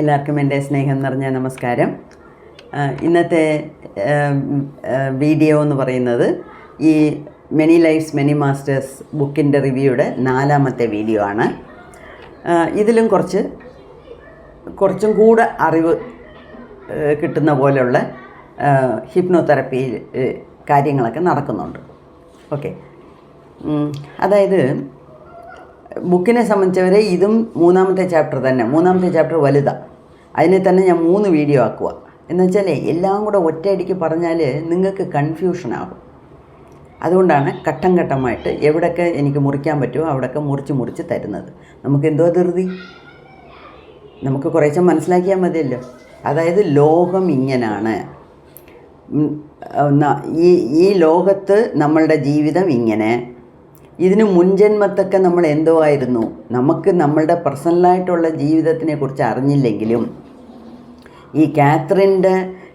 എല്ലാവർക്കും എന്റെ സ്നേഹം നിറഞ്ഞ നമസ്കാരം. ഇന്നത്തെ വീഡിയോ എന്ന് പറയുന്നത് ഈ മെനി ലൈഫ്സ് മെനി മാസ്റ്റേഴ്സ് ബുക്കിന്റെ റിവ്യൂയുടെ നാലാമത്തെ വീഡിയോ ആണ്. ഇതിലും കുറച്ച് കുറച്ചും കൂടെ അറിവ് കിട്ടുന്ന പോലെയുള്ള ഹിപ്നോതെറപ്പി കാര്യങ്ങളൊക്കെ നടക്കുന്നുണ്ട്. ഓക്കെ അതായത് ബുക്കിനെ സംബന്ധിച്ചവരെ ഇതും മൂന്നാമത്തെ ചാപ്റ്റർ തന്നെ. മൂന്നാമത്തെ ചാപ്റ്റർ വലുതാണ് അതിനെ തന്നെ ഞാൻ മൂന്ന് വീഡിയോ ആക്കുക എന്ന് വെച്ചാൽ എല്ലാം കൂടെ ഒറ്റയടിക്ക് പറഞ്ഞാൽ നിങ്ങൾക്ക് കൺഫ്യൂഷൻ ആകും അതുകൊണ്ടാണ് ഘട്ടം ഘട്ടമായിട്ട് എവിടെയൊക്കെ എനിക്ക് മുറിക്കാൻ പറ്റുമോ അവിടെയൊക്കെ മുറിച്ച് മുറിച്ച് തരുന്നത്. നമുക്ക് എന്തോ ധൃതി. നമുക്ക് കുറേശ്ശെ മനസ്സിലാക്കിയാൽ മതിയല്ലോ. അതായത് ലോകം ഇങ്ങനാണ്. ഈ ഈ ലോകത്ത് നമ്മളുടെ ജീവിതം ഇങ്ങനെ. ഇതിന് മുൻജന്മത്തൊക്കെ നമ്മൾ എന്തോ ആയിരുന്നു. നമുക്ക് നമ്മളുടെ പേഴ്സണലായിട്ടുള്ള ജീവിതത്തിനെ കുറിച്ച് അറിഞ്ഞില്ലെങ്കിലും ഈ കാത്രിന്റെ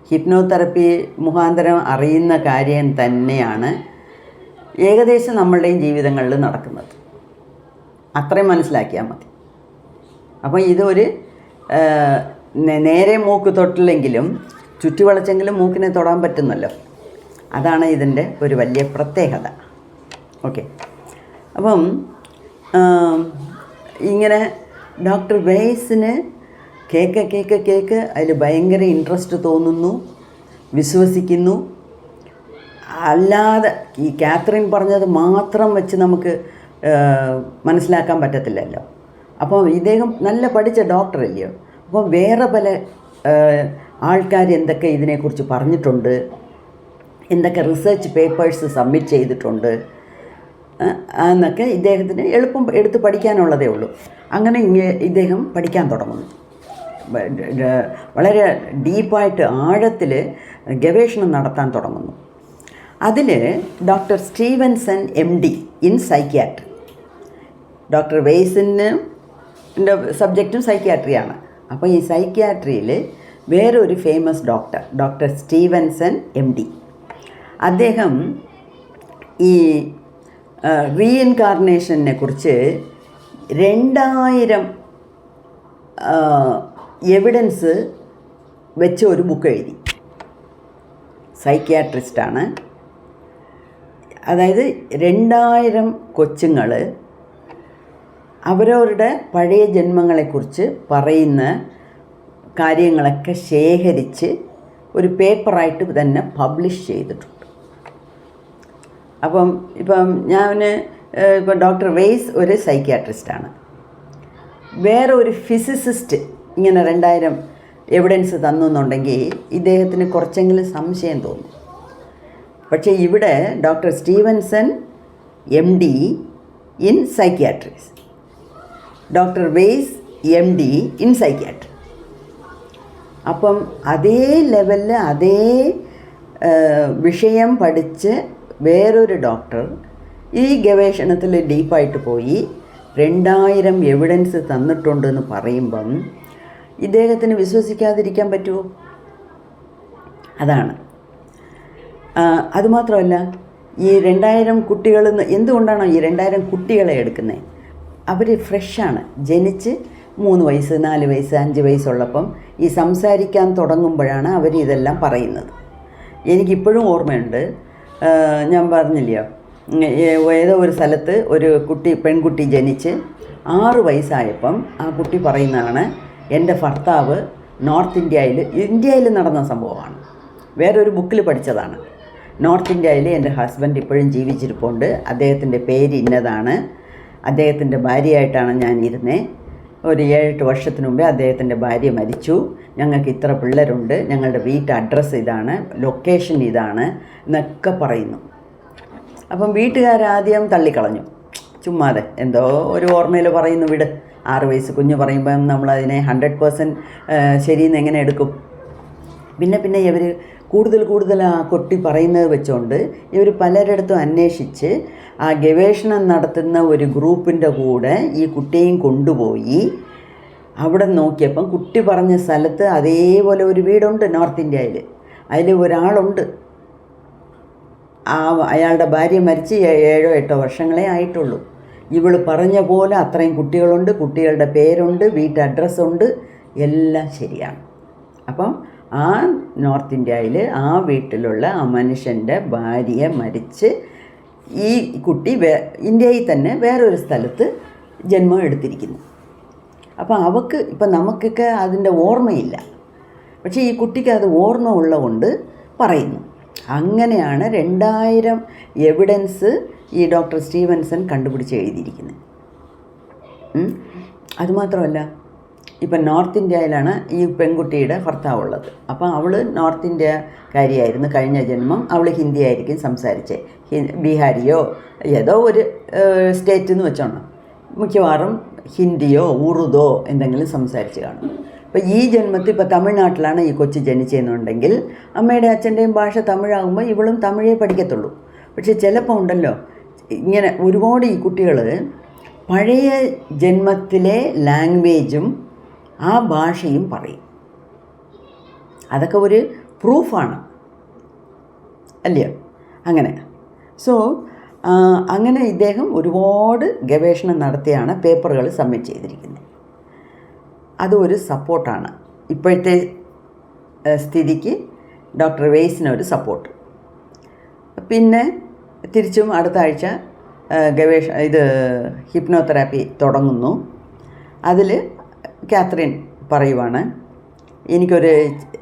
ഹിപ്നോതെറപ്പി മുഖാന്തരം അറിയുന്ന കാര്യം തന്നെയാണ് ഏകദേശം നമ്മളുടെയും ജീവിതങ്ങളിൽ നടക്കുന്നത്. അത്രയും മനസ്സിലാക്കിയാൽ മതി. അപ്പോൾ ഇതൊരു നേരെ മൂക്ക് തൊട്ടില്ലെങ്കിലും ചുറ്റുവളച്ചെങ്കിലും മൂക്കിനെ തൊടാൻ പറ്റുന്നല്ലോ. അതാണ് ഇതിന്റെ ഒരു വലിയ പ്രത്യേകത. ഓക്കെ. അപ്പം ഇങ്ങനെ ഡോക്ടർ വെയ്സിന് കേക്ക് കേക്ക് കേക്ക് അതിൽ ഭയങ്കര ഇൻട്രസ്റ്റ് തോന്നുന്നു വിശ്വസിക്കുന്നു. അല്ലാതെ ഈ കാത്രിൻ പറഞ്ഞത് മാത്രം വെച്ച് നമുക്ക് മനസ്സിലാക്കാൻ പറ്റത്തില്ലല്ലോ. അപ്പോൾ ഇദ്ദേഹം നല്ല പഠിച്ച ഡോക്ടറല്ലയോ അപ്പം വേറെ പല ആൾക്കാർ എന്തൊക്കെ ഇതിനെക്കുറിച്ച് പറഞ്ഞിട്ടുണ്ട്? എന്തൊക്കെ റിസർച്ച് പേപ്പേഴ്സ് സബ്മിറ്റ് ചെയ്തിട്ടുണ്ട്? എന്നൊക്കെ ഇദ്ദേഹത്തിന് എളുപ്പം എടുത്ത് പഠിക്കാനുള്ളതേ ഉള്ളൂ. അങ്ങനെ ഇദ്ദേഹം പഠിക്കാൻ തുടങ്ങുന്നു. വളരെ ഡീപ്പായിട്ട് ആഴത്തിൽ ഗവേഷണം നടത്താൻ തുടങ്ങുന്നു. അതിൽ doctor Stevenson M D in psychiatry. Doctor വെയ്സിന് സബ്ജക്റ്റും സൈക്യാട്രിയാണ്. അപ്പോൾ ഈ സൈക്യാട്രിയിൽ വേറൊരു famous doctor doctor Stevenson M D. അദ്ദേഹം ഈ റീഇൻകാർണേഷനെ കുറിച്ച് രണ്ടായിരം എവിഡൻസ് വെച്ച് ഒരു ബുക്ക് എഴുതി. സൈക്യാട്രിസ്റ്റാണ് അതായത് രണ്ടായിരം കൊച്ചുങ്ങൾ അവരവരുടെ പഴയ ജന്മങ്ങളെക്കുറിച്ച് പറയുന്ന കാര്യങ്ങളൊക്കെ ശേഖരിച്ച് ഒരു പേപ്പറായിട്ട് തന്നെ പബ്ലിഷ് ചെയ്തിട്ടുണ്ട്. അപ്പം ഇപ്പം ഞാൻ ഇപ്പം ഡോക്ടർ വെയ്സ് ഒരു സൈക്യാട്രിസ്റ്റാണ്. വേറെ ഒരു ഫിസിസിസ്റ്റ് ഇങ്ങനെ രണ്ടായിരം എവിഡൻസ് തന്നു എന്നുണ്ടെങ്കിൽ ഇദ്ദേഹത്തിന് കുറച്ചെങ്കിലും സംശയം തോന്നും. പക്ഷേ ഇവിടെ doctor Stevenson M D in psychiatrist. Doctor Weiss M D in psychiatry. അപ്പം അതേ ലെവലിൽ അതേ വിഷയം പഠിച്ച് വേറൊരു ഡോക്ടർ ഈ ഗവേഷണത്തിൽ ഡീപ്പായിട്ട് പോയി രണ്ടായിരം എവിഡൻസ് തന്നിട്ടുണ്ടെന്ന് പറയുമ്പം ഇദ്ദേഹത്തിന് വിശ്വസിക്കാതിരിക്കാൻ പറ്റുമോ അതാണ്. അതുമാത്രമല്ല ഈ രണ്ടായിരം കുട്ടികൾ എന്തുകൊണ്ടാണോ ഈ രണ്ടായിരം കുട്ടികളെ എടുക്കുന്നത് അവർ ഫ്രഷാണ് ജനിച്ച് മൂന്ന് വയസ്സ് നാല് വയസ്സ് അഞ്ച് വയസ്സുള്ളപ്പം ഈ സംസാരിക്കാൻ തുടങ്ങുമ്പോഴാണ് അവർ ഇതെല്ലാം പറയുന്നത്. എനിക്കിപ്പോഴും ഓർമ്മയുണ്ട് ഞാൻ പറഞ്ഞില്ലയോ? ഏതോ ഒരു സ്ഥലത്ത് ഒരു കുട്ടി പെൺകുട്ടി ജനിച്ച് ആറ് വയസ്സായപ്പം ആ കുട്ടി പറയുന്നതാണ് എന്റെ ഭർത്താവ് നോർത്ത് ഇന്ത്യയിൽ ഇന്ത്യയിൽ നടന്ന സംഭവമാണ്. വേറൊരു ബുക്കിൽ പഠിച്ചതാണ് നോർത്ത് ഇന്ത്യയിൽ എന്റെ ഹസ്ബൻഡ് ഇപ്പോഴും ജീവിച്ചിരിപ്പുണ്ട്. അദ്ദേഹത്തിന്റെ പേര് ഇന്നതാണ്. അദ്ദേഹത്തിന്റെ ഭാര്യയായിട്ടാണ് ഞാൻ ഇരുന്നത് ഒരു ഏഴെട്ട് വർഷത്തിന് മുമ്പേ അദ്ദേഹത്തിന്റെ ഭാര്യ മരിച്ചു. ഞങ്ങൾക്ക് ഇത്ര പിള്ളേരുണ്ട്. ഞങ്ങളുടെ വീട്ട് അഡ്രസ്സ് ഇതാണ് ലൊക്കേഷൻ ഇതാണ് എന്നൊക്കെ പറയുന്നു. അപ്പം വീട്ടുകാരാദ്യം തള്ളിക്കളഞ്ഞു. ചുമ്മാതെ എന്തോ ഒരു ഓർമ്മയിൽ പറയുന്നു വിട് ആറ് വയസ്സ് കുഞ്ഞ് പറയുമ്പം നമ്മളതിനെ ഹൺഡ്രഡ് പേഴ്സന്റ് ശരിയെന്ന് എങ്ങനെ എടുക്കും? പിന്നെ പിന്നെ ഇവർ കൂടുതൽ കൂടുതൽ ആ കുട്ടി പറയുന്നത് വെച്ചുകൊണ്ട് ഇവർ പലരിടത്തും അന്വേഷിച്ച് ആ ഗവേഷണം നടത്തുന്ന ഒരു ഗ്രൂപ്പിന്റെ കൂടെ ഈ കുട്ടിയെയും കൊണ്ടുപോയി അവിടെ നോക്കിയപ്പം കുട്ടി പറഞ്ഞ സ്ഥലത്ത് അതേപോലെ ഒരു വീടുണ്ട് നോർത്ത് ഇന്ത്യയിൽ അതിൽ ഒരാളുണ്ട്. ആ അയാളുടെ ഭാര്യ മരിച്ച് ഏഴോ എട്ടോ വർഷങ്ങളേ ആയിട്ടുള്ളൂ. ഇവൾ പറഞ്ഞ പോലെ അത്രയും കുട്ടികളുണ്ട് കുട്ടികളുടെ പേരുണ്ട് വീട്ടഡ്രസ്സുണ്ട് എല്ലാം ശരിയാണ്. അപ്പം ആ നോർത്ത് ഇന്ത്യയിൽ ആ വീട്ടിലുള്ള ആ മനുഷ്യന്റെ ഭാര്യ മരിച്ച് ഈ കുട്ടി വേ ഇന്ത്യയിൽ തന്നെ വേറൊരു സ്ഥലത്ത് ജന്മം എടുത്തിരിക്കുന്നു. അപ്പോൾ അവക്ക് ഇപ്പം നമുക്കൊക്കെ അതിന്റെ ഓർമ്മയില്ല. പക്ഷേ ഈ കുട്ടിക്ക് അത് ഓർമ്മ ഉള്ളതുകൊണ്ട് പറയുന്നു. അങ്ങനെയാണ് രണ്ടായിരം എവിഡൻസ് ഈ ഡോക്ടർ സ്റ്റീവൻസൺ കണ്ടുപിടിച്ച് എഴുതിയിരിക്കുന്നത്. അതുമാത്രമല്ല ഇപ്പം നോർത്ത് ഇന്ത്യയിലാണ് ഈ പെൺകുട്ടിയുടെ ഭർത്താവുള്ളത്. അപ്പോൾ അവൾ നോർത്ത് ഇന്ത്യ കാര്യമായിരുന്നു കഴിഞ്ഞ ജന്മം അവൾ ഹിന്ദി ആയിരിക്കും സംസാരിച്ചത് ബീഹാരിയോ ഏതോ ഒരു സ്റ്റേറ്റ് എന്ന് വെച്ചോണം. മിക്കവാറും ഹിന്ദിയോ ഉറുദോ എന്തെങ്കിലും സംസാരിച്ച് കാണും. അപ്പോൾ ഈ ജന്മത്തിൽ ഇപ്പോൾ തമിഴ്നാട്ടിലാണ് ഈ കൊച്ചു ജനിച്ചതെന്നുണ്ടെങ്കിൽ അമ്മയുടെ അച്ഛന്റെയും ഭാഷ തമിഴാകുമ്പോൾ ഇവളും തമിഴേ പഠിക്കത്തുള്ളൂ. പക്ഷേ ചിലപ്പോൾ ഉണ്ടല്ലോ ഇങ്ങനെ ഒരുപാട് ഈ കുട്ടികൾ പഴയ ജന്മത്തിലെ ലാംഗ്വേജും ആ ഭാഷയും പറയും. അതൊക്കെ ഒരു പ്രൂഫാണ്. അല്ലയോ അങ്ങനെ. സോ അങ്ങനെ ഇദ്ദേഹം ഒരുപാട് ഗവേഷണം നടത്തിയാണ് പേപ്പറുകൾ സബ്മിറ്റ് ചെയ്തിരിക്കുന്നത്. അതൊരു സപ്പോർട്ടാണ്. ഇപ്പോഴത്തെ സ്ഥിതിക്ക് ഡോക്ടർ വെയ്സിന് ഒരു സപ്പോർട്ട്. പിന്നെ തിരിച്ചും അടുത്ത ആഴ്ച ഗവേഷ ഇത് ഹിപ്നോതെറാപ്പി തുടങ്ങുന്നു. അതിൽ കാത്രീൻ പറയുവാണ്. എനിക്കൊരു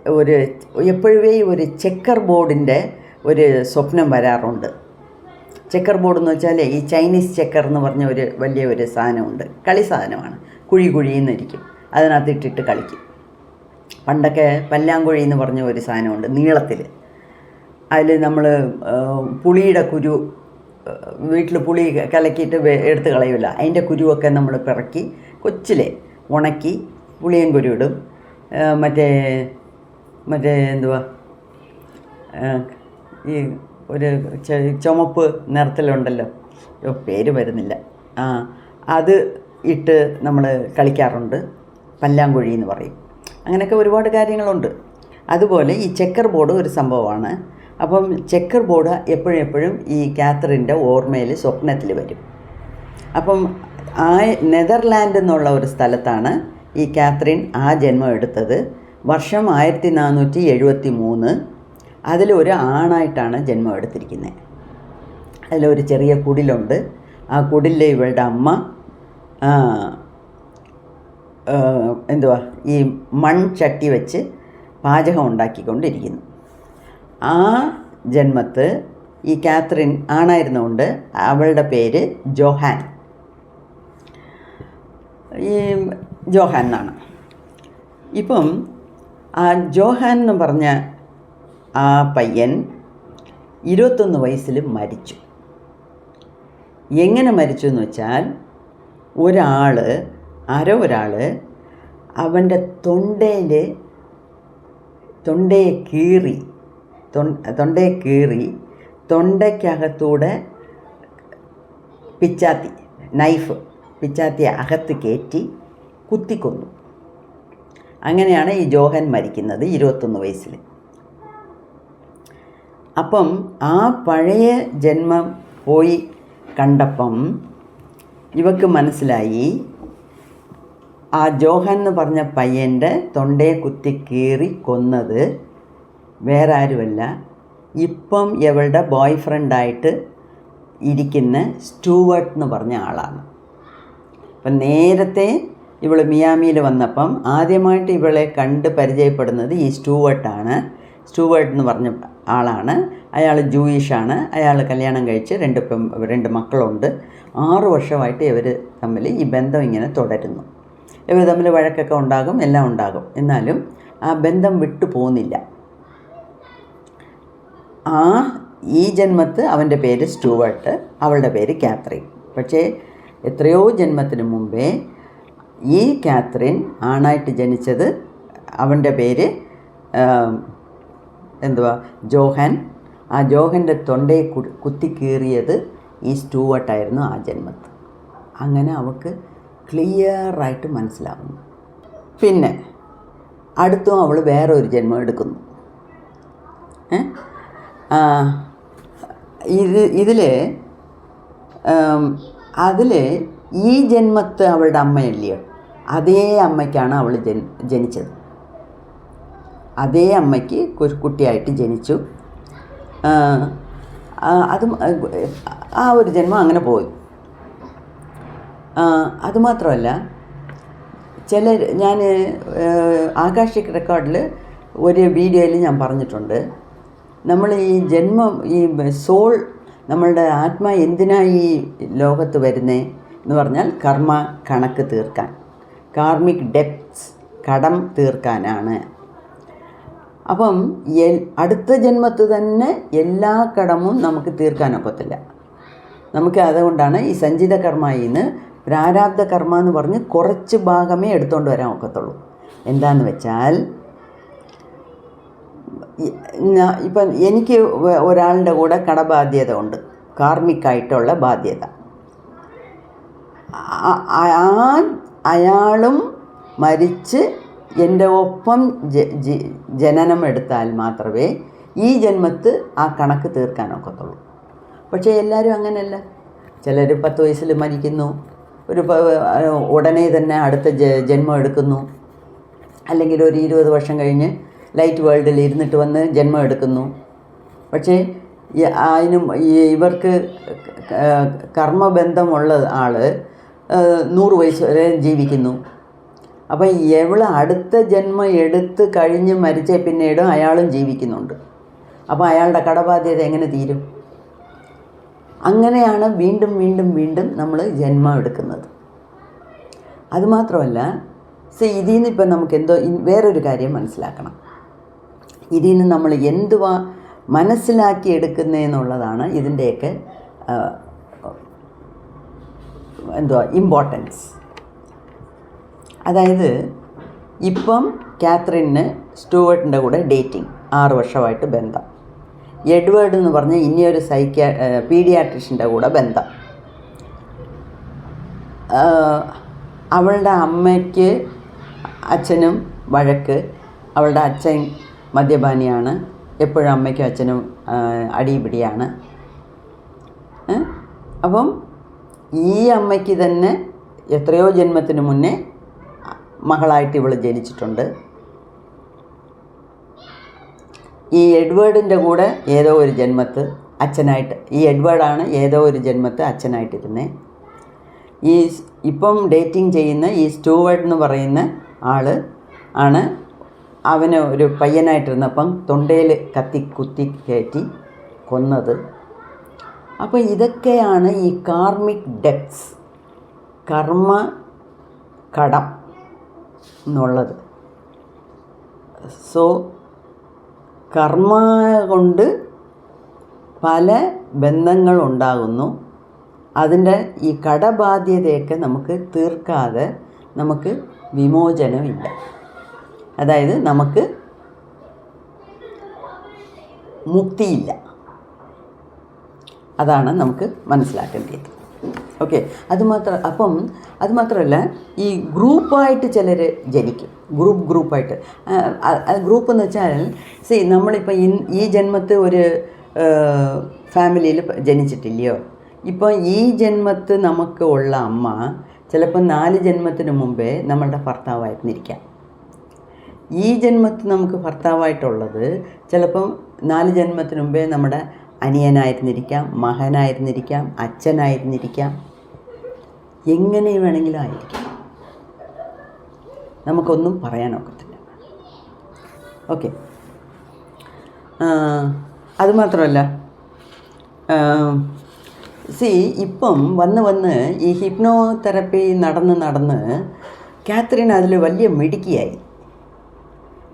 ഒരു എപ്പോഴേ ഒരു ചെക്കർ ബോർഡിന്റെ ഒരു സ്വപ്നം വരാറുണ്ട്. ചെക്കർ ബോർഡ് എന്ന് വെച്ചാൽ ഈ ചൈനീസ് ചെക്കർ എന്ന് പറഞ്ഞ ഒരു വലിയ ഒരു സാധനമുണ്ട്. കളി സാധനമാണ്. കുഴി കുഴിയെന്നിരിക്കും. അതിനകത്ത് ഇട്ടിട്ട് കളിക്കും. പണ്ടൊക്കെ പല്ലാങ്കുഴി എന്ന് പറഞ്ഞ ഒരു സാധനമുണ്ട് നീളത്തിൽ. അതിൽ നമ്മൾ പുളിയുടെ കുരു വീട്ടിൽ പുളി കലക്കിയിട്ട് എടുത്ത് കളയില്ല അതിന്റെ കുരുവൊക്കെ നമ്മൾ പിറക്കി കൊച്ചിലെ ഉണക്കി പുളിയങ്കുരു ഇടും. മറ്റേ മറ്റേ എന്തുവാ? ഈ ഒരു ചുമപ്പ് നിറത്തിലുണ്ടല്ലോ. പേര് വരുന്നില്ല. ആ അത് ഇട്ട് നമ്മൾ കളിക്കാറുണ്ട്. പല്ലാങ്കുഴി എന്ന് പറയും. അങ്ങനെയൊക്കെ ഒരുപാട് കാര്യങ്ങളുണ്ട്. അതുപോലെ ഈ ചെക്കർ ബോർഡ് ഒരു സംഭവമാണ്. അപ്പം ചെക്കർ ബോർഡ് എപ്പോഴും എപ്പോഴും ഈ കാത്തറിന്റെ ഓർമ്മയിൽ സ്വപ്നത്തിൽ വരും. അപ്പം ആ നെതർലാൻഡ് എന്നുള്ള ഒരു സ്ഥലത്താണ് ഈ കാത്രിൻ ആ ജന്മം എടുത്തത്. വർഷം ആയിരത്തി നാനൂറ്റി എഴുപത്തി മൂന്ന് അതിലൊരു ആണായിട്ടാണ് ജന്മം എടുത്തിരിക്കുന്നത് അതിലൊരു ചെറിയ കുടിലുണ്ട്. ആ കുടിലിൽ ഇവളുടെ അമ്മ എന്തുവാ ഈ മൺചട്ടി വെച്ച് പാചകം ഉണ്ടാക്കിക്കൊണ്ടിരിക്കുന്നു. ആ ജന്മത്ത് ഈ കാത്രിൻ ആണായിരുന്നുകൊണ്ട് അവളുടെ പേര് ജോഹാൻ. ഈ ജോഹാൻ എന്നാണ്. ഇപ്പം ആ ജോഹാൻ എന്ന് പറഞ്ഞ ആ പയ്യൻ ഇരുപത്തൊന്ന് വയസ്സിൽ മരിച്ചു. എങ്ങനെ മരിച്ചു എന്ന് വെച്ചാൽ ഒരാൾ ആരോ ഒരാൾ അവന്റെ തൊണ്ടയിൽ തൊണ്ടയെ കീറി തൊണ്ടയെ കീറി തൊണ്ടയ്ക്കകത്തൂടെ പിച്ചാത്തി നൈഫ് പിച്ചാത്തി അകത്ത് കയറ്റി കുത്തിക്കൊന്നു. അങ്ങനെയാണ് ഈ ജോഹൻ മരിക്കുന്നത് ഇരുപത്തൊന്ന് വയസ്സിൽ അപ്പം ആ പഴയ ജന്മം പോയി കണ്ടപ്പം ഇവക്ക് മനസ്സിലായി ആ ജോഹൻ എന്ന് പറഞ്ഞ പയ്യന്റെ തൊണ്ടയെ കുത്തി കീറി കൊന്നത് വേറെ ആരുമല്ല ഇപ്പം ഇവളുടെ ബോയ് ഫ്രണ്ടായിട്ട് ഇരിക്കുന്ന സ്റ്റൂവർട്ട് എന്ന് പറഞ്ഞ ആളാണ്. അപ്പം നേരത്തെ ഇവൾ മിയാമിയിൽ വന്നപ്പം ആദ്യമായിട്ട് ഇവളെ കണ്ട് പരിചയപ്പെടുന്നത് ഈ സ്റ്റൂവർട്ടാണ്. സ്റ്റൂവർട്ട് എന്ന് പറഞ്ഞ ആളാണ്. അയാൾ ജൂയിഷാണ്. അയാൾ കല്യാണം കഴിച്ച് രണ്ട് രണ്ട് മക്കളുണ്ട്. ആറു വർഷമായിട്ട് ഇവർ തമ്മിൽ ഈ ബന്ധം ഇങ്ങനെ തുടരുന്നു. ഇവർ തമ്മിൽ വഴക്കൊക്കെ ഉണ്ടാകും എല്ലാം ഉണ്ടാകും. എന്നാലും ആ ബന്ധം വിട്ടു പോകുന്നില്ല ആ ഈ ജന്മത്ത് അവന്റെ പേര് സ്റ്റൂവേർട്ട് അവളുടെ പേര് കാത്രീൻ. പക്ഷേ എത്രയോ ജന്മത്തിന് മുമ്പേ ഈ കാത്രിൻ ആണായിട്ട് ജനിച്ചത് അവന്റെ പേര് എന്തുവാ ജോഹൻ. ആ ജോഹന്റെ തൊണ്ടയെ കു- കുത്തി കീറിയത് ഈ സ്റ്റൂവർട്ടായിരുന്നു ആ ജന്മത്ത്. അങ്ങനെ അവൾക്ക് ക്ലിയറായിട്ട് മനസ്സിലാവുന്നു. പിന്നെ അടുത്തും അവൾ വേറെ ഒരു ജന്മം എടുക്കുന്നു. ഇത് ഇതിൽ അതിൽ ഈ ജന്മത്ത് അവളുടെ അമ്മയല്ലയോ? അതേ അമ്മയ്ക്കാണ് അവൾ ജനി ജനിച്ചത്. അതേ അമ്മയ്ക്ക് ഒരു കുട്ടിയായിട്ട് ജനിച്ചു. അതും ആ ഒരു ജന്മം അങ്ങനെ പോയി. അതുമാത്രമല്ല ചില ഞാൻ ആകാശിക് റെക്കോർഡിൽ ഒരു വീഡിയോയിൽ ഞാൻ പറഞ്ഞിട്ടുണ്ട്. നമ്മൾ ഈ ജന്മം ഈ സോൾ നമ്മളുടെ ആത്മാ എന്തിനാ ഈ ലോകത്ത് വരുന്നത് എന്ന് പറഞ്ഞാൽ കർമ്മ കണക്ക് തീർക്കാൻ. കാർമിക് ഡെപ്റ്റ്സ് കടം തീർക്കാനാണ്. അപ്പം അടുത്ത ജന്മത്ത് തന്നെ എല്ലാ കടമും നമുക്ക് തീർക്കാനൊക്കത്തില്ല നമുക്ക് അതുകൊണ്ടാണ് ഈ സഞ്ചിത കർമ്മയിൽ നിന്ന് പ്രാരാബ്ധ കർമ്മ എന്ന് പറഞ്ഞ് കുറച്ച് ഭാഗമേ എടുത്തുകൊണ്ട് വരാൻ ഒക്കത്തുള്ളൂ. എന്താണെന്ന് വെച്ചാൽ ഇപ്പം എനിക്ക് ഒരാളുടെ കൂടെ കടബാധ്യത ഉണ്ട്. കാർമിക്കായിട്ടുള്ള ബാധ്യത. ആ- അയാളും മരിച്ച് എന്റെ ഒപ്പം ജനനം എടുത്താൽ മാത്രമേ ഈ ജന്മത്ത് ആ കണക്ക് തീർക്കാനൊക്കത്തുള്ളൂ പക്ഷേ എല്ലാവരും അങ്ങനെയല്ല ചിലർ പത്ത് വയസ്സിൽ മരിക്കുന്നു. ഒരു ഉടനെ തന്നെ അടുത്ത ജന്മം എടുക്കുന്നു. അല്ലെങ്കിൽ ഒരു ഇരുപത് വർഷം കഴിഞ്ഞ് ലൈറ്റ് വേൾഡിൽ ഇരുന്നിട്ട് വന്ന് ജന്മം എടുക്കുന്നു. പക്ഷേ അതിനും ഇവർക്ക് കർമ്മബന്ധമുള്ള ആൾ നൂറ് വയസ്സ് വരെ ജീവിക്കുന്നു. അപ്പം എവൾ അടുത്ത ജന്മം എടുത്ത് കഴിഞ്ഞ് മരിച്ച പിന്നീടും അയാളും ജീവിക്കുന്നുണ്ട്. അപ്പോൾ അയാളുടെ കടബാധ്യത എങ്ങനെ തീരും? അങ്ങനെയാണ് വീണ്ടും വീണ്ടും വീണ്ടും നമ്മൾ ജന്മം എടുക്കുന്നത്. അതുമാത്രമല്ല സി ഇതിൽ നിന്ന് ഇപ്പം നമുക്ക് എന്തോ വേറൊരു കാര്യം മനസ്സിലാക്കണം. ഇതിൽ നിന്ന് നമ്മൾ എന്തുവാ മനസ്സിലാക്കി എടുക്കുന്നതെന്നുള്ളതാണ് ഇതിന്റെയൊക്കെ എന്തുവാ ഇമ്പോർട്ടൻസ് അതായത് ഇപ്പം കാത്രിന് സ്റ്റുവേർട്ടിന്റെ കൂടെ ഡേറ്റിംഗ് ആറ് വർഷമായിട്ട് ബന്ധം. എഡ്വേർഡ് എന്ന് പറഞ്ഞ ഇനിയൊരു സൈക്യാ പീഡിയാട്രിഷ്യന്റെ കൂടെ ബന്ധം. അവളുടെ അമ്മയ്ക്ക് അച്ഛനും വഴക്ക് അവളുടെ അച്ഛൻ മദ്യപാനിയാണ്. എപ്പോഴും അമ്മയ്ക്കും അച്ഛനും അടിപിടിയാണ്? അപ്പം ഈ അമ്മയ്ക്ക് തന്നെ എത്രയോ ജന്മത്തിന് മുന്നേ മകളായിട്ട് ഇവൾ ജനിച്ചിട്ടുണ്ട്. ഈ എഡ്വേർഡിന്റെ കൂടെ ഏതോ ഒരു ജന്മത്ത് അച്ഛനായിട്ട് ഈ എഡ്വേർഡാണ് ഏതോ ഒരു ജന്മത്ത് അച്ഛനായിട്ടിരുന്നേ. ഈ ഇപ്പം ഡേറ്റിംഗ് ചെയ്യുന്ന ഈ സ്റ്റൂവേർഡ് എന്ന് പറയുന്ന ആൾ ആണ് അവന് ഒരു പയ്യനായിട്ടിരുന്നപ്പം തൊണ്ടയിൽ കത്തി കുത്തി കയറ്റി കൊന്നത്. അപ്പോൾ ഇതൊക്കെയാണ് ഈ കാർമിക് ഡെപ്സ് കർമ്മ കടം എന്നുള്ളത്. സോ കർമ്മ കൊണ്ട് പല ബന്ധങ്ങളുണ്ടാകുന്നു. അതിന്റെ ഈ കടബാധ്യതയൊക്കെ നമുക്ക് തീർക്കാതെ നമുക്ക് വിമോചനമില്ല. അതായത് നമുക്ക് മുക്തിയില്ല. അതാണ് നമുക്ക് മനസ്സിലാക്കേണ്ടത് ഓക്കെ അതുമാത്ര അപ്പം അതുമാത്രമല്ല ഈ ഗ്രൂപ്പായിട്ട് ചിലർ ജനിക്കും. ഗ്രൂപ്പ് ഗ്രൂപ്പായിട്ട്. ഗ്രൂപ്പ് എന്ന് വെച്ചാൽ സി നമ്മളിപ്പോൾ ഇൻ ഈ ജന്മത്ത് ഒരു ഫാമിലിയിൽ ജനിച്ചിട്ടില്ലയോ? ഇപ്പോൾ ഈ ജന്മത്ത് നമുക്ക് ഉള്ള അമ്മ ചിലപ്പോൾ നാല് ജന്മത്തിന് മുമ്പേ നമ്മളുടെ ഭർത്താവായിരുന്നിരിക്കാം ഈ ജന്മത്തിൽ നമുക്ക് ഭർത്താവായിട്ടുള്ളത് ചിലപ്പം നാല് ജന്മത്തിന് മുമ്പേ നമ്മുടെ അനിയനായിരുന്നിരിക്കാം മകനായിരുന്നിരിക്കാം അച്ഛനായിരുന്നിരിക്കാം. എങ്ങനെ വേണമെങ്കിലും ആയിരിക്കാം. നമുക്കൊന്നും പറയാനൊക്കത്തില്ല. ഓക്കെ. അതുമാത്രമല്ല സി ഇപ്പം വന്ന് വന്ന് ഈ ഹിപ്നോതെറപ്പി നടന്ന് നടന്ന് കാത്രീൻ അതിൽ വലിയ മിടുക്കിയായി.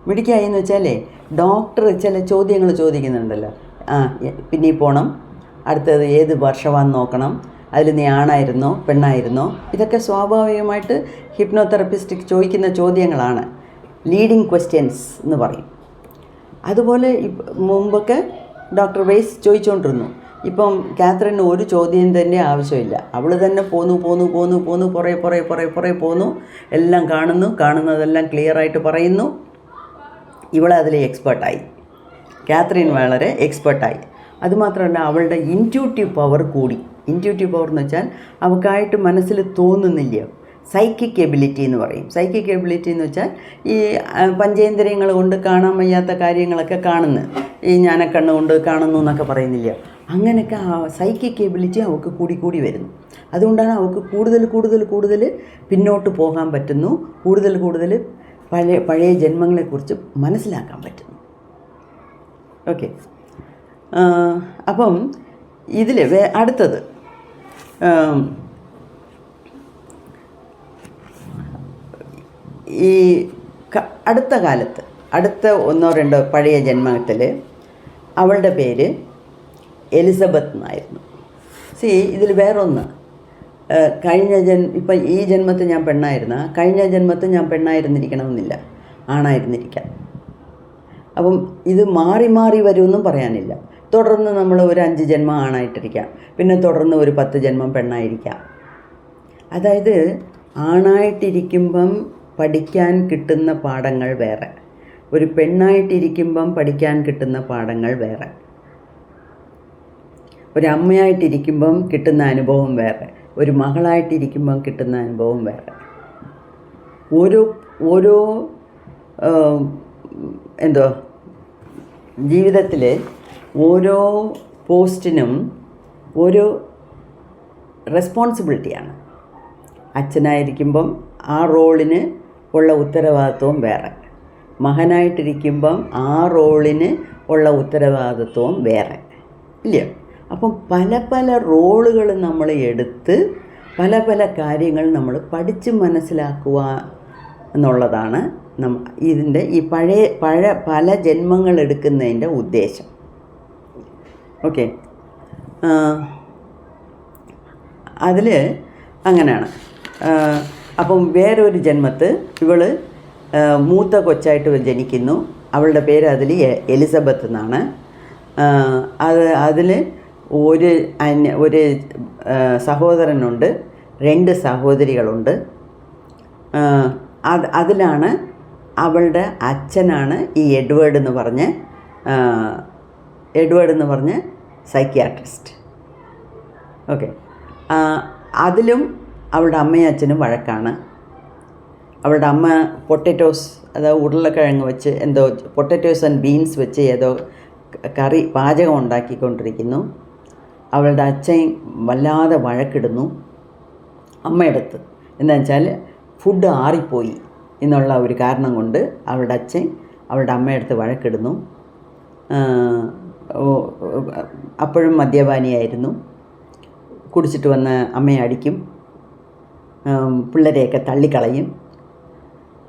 മിടുക്കിയായി എന്ന് വെച്ചാലേ ഡോക്ടർ ചില ചോദ്യങ്ങൾ ചോദിക്കുന്നുണ്ടല്ലോ. ആ പിന്നെ പോകണം അടുത്തത് ഏത് വർഷമാണെന്ന് നോക്കണം. അതിൽ നീ ആണായിരുന്നോ പെണ്ണായിരുന്നോ? ഇതൊക്കെ സ്വാഭാവികമായിട്ട് ഹിപ്നോതെറപ്പിസ്റ്റ് ചോദിക്കുന്ന ചോദ്യങ്ങളാണ്. ലീഡിങ് ക്വസ്റ്റ്യൻസ് എന്ന് പറയും. അതുപോലെ മുമ്പൊക്കെ ഡോക്ടർ വെയ്സ് ചോദിച്ചുകൊണ്ടിരുന്നു ഇപ്പം കാത്രിന് ഒരു ചോദ്യം തന്നെ ആവശ്യമില്ല. അവൾ തന്നെ പോന്നു പോന്നു പോന്നു പോന്നു പുറേ പുറേ പുറേ പുറേ പോന്നു. എല്ലാം കാണുന്നു കാണുന്നതെല്ലാം ക്ലിയറായിട്ട് പറയുന്നു. ഇവൾ അതിൽ എക്സ്പേർട്ടായി കാത്രീൻ വളരെ എക്സ്പേർട്ടായി അതുമാത്രമല്ല അവളുടെ ഇന്റ്യൂട്ടീവ് പവർ കൂടി. ഇന്റ്യൂട്ടീവ് പവർ എന്ന് വെച്ചാൽ അവൾക്കായിട്ട് മനസ്സിൽ തോന്നുന്നില്ല. സൈക്കിക് എബിലിറ്റി എന്ന് പറയും. സൈക്കിക് എബിലിറ്റി എന്ന് വെച്ചാൽ ഈ പഞ്ചേന്ദ്രിയങ്ങൾ കൊണ്ട് കാണാൻ വയ്യാത്ത കാര്യങ്ങളൊക്കെ കാണുന്നു. ഈ ഞാനക്കണ്ണ് കൊണ്ട് കാണുന്നു എന്നൊക്കെ പറയുന്നില്ല. അങ്ങനെയൊക്കെ ആ സൈക്കിക് എബിലിറ്റി അവൾക്ക് കൂടി കൂടി വരുന്നു. അതുകൊണ്ടാണ് അവൾക്ക് കൂടുതൽ കൂടുതൽ കൂടുതൽ പിന്നോട്ട് പോകാൻ പറ്റുന്നു. കൂടുതൽ കൂടുതൽ പഴയ പഴയ ജന്മങ്ങളെക്കുറിച്ച് മനസ്സിലാക്കാൻ പറ്റുന്നു. ഓക്കെ അപ്പം ഇതിൽ അടുത്തത്. ഈ അടുത്ത കാലത്ത് അടുത്ത ഒന്നോ രണ്ടോ പഴയ ജന്മത്തിൽ അവളുടെ പേര് എലിസബത്ത് എന്നായിരുന്നു. സി ഇതിൽ വേറൊന്ന്. കഴിഞ്ഞ ജന്മ ഇപ്പം ഈ ജന്മത്തിൽ ഞാൻ പെണ്ണായിരുന്ന കഴിഞ്ഞ ജന്മത്തിൽ ഞാൻ പെണ്ണായിരുന്നിരിക്കണമെന്നില്ല. ആണായിരുന്നിരിക്കാം. അപ്പം ഇത് മാറി മാറി വരുമെന്നും പറയാനില്ല. തുടർന്ന് നമ്മൾ ഒരു അഞ്ച് ജന്മം ആണായിട്ടിരിക്കാം. പിന്നെ തുടർന്ന് ഒരു പത്ത് ജന്മം പെണ്ണായിരിക്കാം. അതായത് ആണായിട്ടിരിക്കുമ്പം പഠിക്കാൻ കിട്ടുന്ന പാഠങ്ങൾ വേറെ. ഒരു പെണ്ണായിട്ടിരിക്കുമ്പം പഠിക്കാൻ കിട്ടുന്ന പാഠങ്ങൾ വേറെ. ഒരു അമ്മയായിട്ടിരിക്കുമ്പം കിട്ടുന്ന അനുഭവം വേറെ. ഒരു മകളായിട്ടിരിക്കുമ്പോൾ കിട്ടുന്ന അനുഭവം വേറെ. ഓരോ ഓരോ എന്തോ ജീവിതത്തിൽ ഓരോ പോസ്റ്റിനും ഓരോ റെസ്പോൺസിബിലിറ്റിയാണ്. അച്ഛനായിരിക്കുമ്പം ആ റോളിന് ഉള്ള ഉത്തരവാദിത്വവും വേറെ. മകനായിട്ടിരിക്കുമ്പം ആ റോളിന് ഉള്ള ഉത്തരവാദിത്വവും വേറെ. ഇല്ലയോ അപ്പം പല പല റോളുകൾ നമ്മൾ എടുത്ത് പല പല കാര്യങ്ങൾ നമ്മൾ പഠിച്ച് മനസ്സിലാക്കുക എന്നുള്ളതാണ് നമ്മ ഇതിന്റെ ഈ പഴയ പഴ പല ജന്മങ്ങൾ എടുക്കുന്നതിന്റെ ഉദ്ദേശം. ഓക്കെ. അതിൽ അങ്ങനെയാണ്. അപ്പം വേറൊരു ജന്മത്ത് ഇവൾ മൂത്ത കൊച്ചായിട്ട് ജനിക്കുന്നു. അവളുടെ പേര് അതിൽ എലിസബത്ത് എന്നാണ്. അത് അതിൽ ഒരു അന്യ ഒരു സഹോദരനുണ്ട് രണ്ട് സഹോദരികളുണ്ട്. അത് അതിലാണ് അവളുടെ അച്ഛനാണ് ഈ എഡ്വേർഡ് എന്ന് പറഞ്ഞ് എഡ്വേർഡ് എന്ന് പറഞ്ഞ് സൈക്യാട്രിസ്റ്റ്. ഓക്കെ. അതിലും അവളുടെ അമ്മയും അച്ഛനും വഴക്കാണ്. അവളുടെ അമ്മ പൊട്ടറ്റോസ് അതായത് ഉരുളക്കിഴങ്ങ് വെച്ച് എന്തോ പൊട്ടറ്റോസ് ആൻഡ് ബീൻസ് വെച്ച് ഏതോ കറി പാചകം ഉണ്ടാക്കിക്കൊണ്ടിരിക്കുന്നു. അവളുടെ അച്ഛൻ വല്ലാതെ വഴക്കിടുന്നു അമ്മയടുത്ത്. എന്താ വെച്ചാൽ ഫുഡ് ആറിപ്പോയി എന്നുള്ള ഒരു കാരണം കൊണ്ട് അവളുടെ അച്ഛൻ അവളുടെ അമ്മയടുത്ത് വഴക്കിടുന്നു. അപ്പോഴും മദ്യപാനിയായിരുന്നു. കുടിച്ചിട്ട് വന്ന് അമ്മയെ അടിക്കും. പിള്ളേരെയൊക്കെ തള്ളിക്കളയും.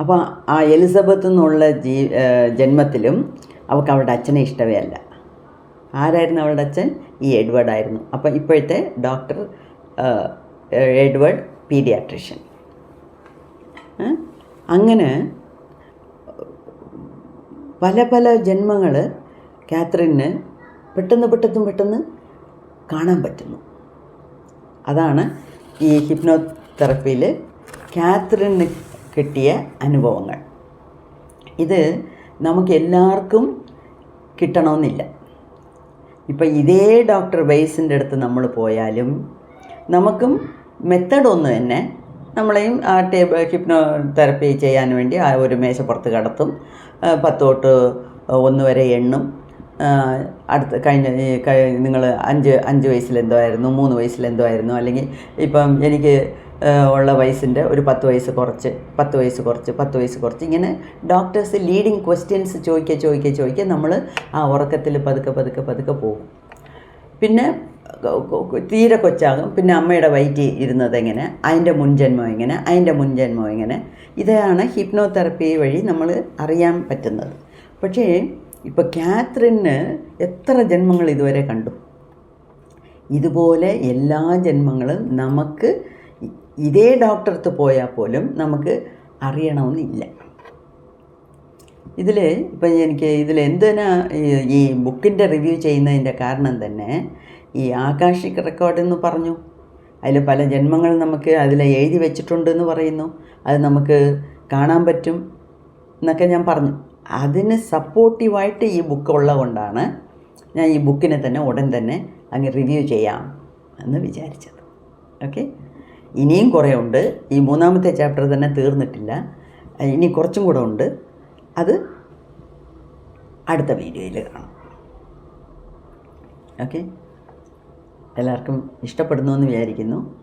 അപ്പോൾ ആ എലിസബത്ത് എന്നുള്ള ജീ ജന്മത്തിലും അവൾക്ക് അവളുടെ അച്ഛനെ ഇഷ്ടമേ അല്ല. ആരായിരുന്നു അവളുടെ അച്ഛൻ? ഈ എഡ്വേർഡ് ആയിരുന്നു അപ്പം ഇപ്പോഴത്തെ ഡോക്ടർ എഡ്വേർഡ് പീഡിയാട്രിഷ്യൻ. അങ്ങനെ പല പല ജന്മങ്ങൾ കാത്രിന് പെട്ടെന്ന് പെട്ടെന്ന് പെട്ടെന്ന് കാണാൻ പറ്റുന്നു. അതാണ് ഈ ഹിപ്നോതെറപ്പിയിൽ കാത്രിന് കിട്ടിയ അനുഭവങ്ങൾ. ഇത് നമുക്ക് എല്ലാവർക്കും കിട്ടണമെന്നില്ല. ഇപ്പം ഇതേ ഡോക്ടർ ബേസിന്റെ അടുത്ത് നമ്മൾ പോയാലും നമുക്കും മെത്തേഡ് ഒന്ന് തന്നെ നമ്മളെയും ആ ടേബിൾ ഹിപ്നോ തെറപ്പി ചെയ്യാൻ വേണ്ടി ആ ഒരു മേശപ്പുറത്ത് കടത്തും. പത്ത് തൊട്ട് ഒന്ന് വരെ എണ്ണും. അടുത്ത് കഴിഞ്ഞ നിങ്ങൾ അഞ്ച് അഞ്ച് വയസ്സിലെന്തോ ആയിരുന്നു മൂന്ന് വയസ്സിലെന്തോ ആയിരുന്നു. അല്ലെങ്കിൽ ഇപ്പം എനിക്ക് ഉള്ള വയസ്സിന്റെ ഒരു പത്ത് വയസ്സ് കുറച്ച് പത്ത് വയസ്സ് കുറച്ച് പത്ത് വയസ്സ് കുറച്ച് ഇങ്ങനെ ഡോക്ടേഴ്സ് ലീഡിങ് ക്വസ്റ്റ്യൻസ് ചോദിക്കുക ചോദിക്കുക ചോദിക്കുക നമ്മൾ ആ ഉറക്കത്തിൽ പതുക്കെ പതുക്കെ പതുക്കെ പോകും. പിന്നെ തീരെ കൊച്ചാകും. പിന്നെ അമ്മയുടെ വയറ്റിൽ ഇരുന്നത് എങ്ങനെ? അതിന്റെ മുൻജന്മം എങ്ങനെ? അതിന്റെ മുൻജന്മം എങ്ങനെ? ഇതാണ് ഹിപ്നോതെറപ്പി വഴി നമ്മൾ അറിയാൻ പറ്റുന്നത്. പക്ഷേ ഇപ്പോൾ കാത്രിന് എത്ര ജന്മങ്ങൾ ഇതുവരെ കണ്ടു? ഇതുപോലെ എല്ലാ ജന്മങ്ങളും നമുക്ക് ഇതേ ഡോക്ടറത്ത് പോയാൽ പോലും നമുക്ക് അറിയണമെന്നില്ല. ഇതിൽ ഇപ്പം എനിക്ക് ഇതിൽ എന്തിനാ ഈ- ബുക്കിന്റെ റിവ്യൂ ചെയ്യുന്നതിന്റെ കാരണം തന്നെ ഈ ആകാശിക് റെക്കോർഡ് എന്ന് പറഞ്ഞു. അതിൽ പല ജന്മങ്ങൾ നമുക്ക് അതിൽ എഴുതി വെച്ചിട്ടുണ്ടെന്ന് പറയുന്നു. അത് നമുക്ക് കാണാൻ പറ്റും എന്നൊക്കെ ഞാൻ പറഞ്ഞു. അതിന് സപ്പോർട്ടീവായിട്ട് ഈ ബുക്ക് ഉള്ളതുകൊണ്ടാണ് ഞാൻ ഈ ബുക്കിനെ തന്നെ ഉടൻ തന്നെ അങ്ങ് റിവ്യൂ ചെയ്യാം എന്ന് വിചാരിച്ചത്. ഓക്കെ? ഇനിയും കുറേ ഉണ്ട് ഈ മൂന്നാമത്തെ ചാപ്റ്റർ തന്നെ തീർന്നിട്ടില്ല. ഇനി കുറച്ചും കൂടെ ഉണ്ട്. അത് അടുത്ത വീഡിയോയിൽ കാണാം. ഓക്കെ? എല്ലാവർക്കും ഇഷ്ടപ്പെടുന്നു എന്ന് വിചാരിക്കുന്നു.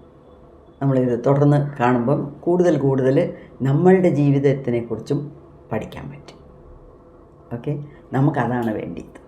നമ്മളിത് തുടർന്ന് കാണുമ്പം കൂടുതൽ കൂടുതൽ നമ്മളുടെ ജീവിതത്തിനെക്കുറിച്ചും പഠിക്കാൻ പറ്റും. ഓക്കെ? നമുക്കതാണ് വേണ്ടിയത്.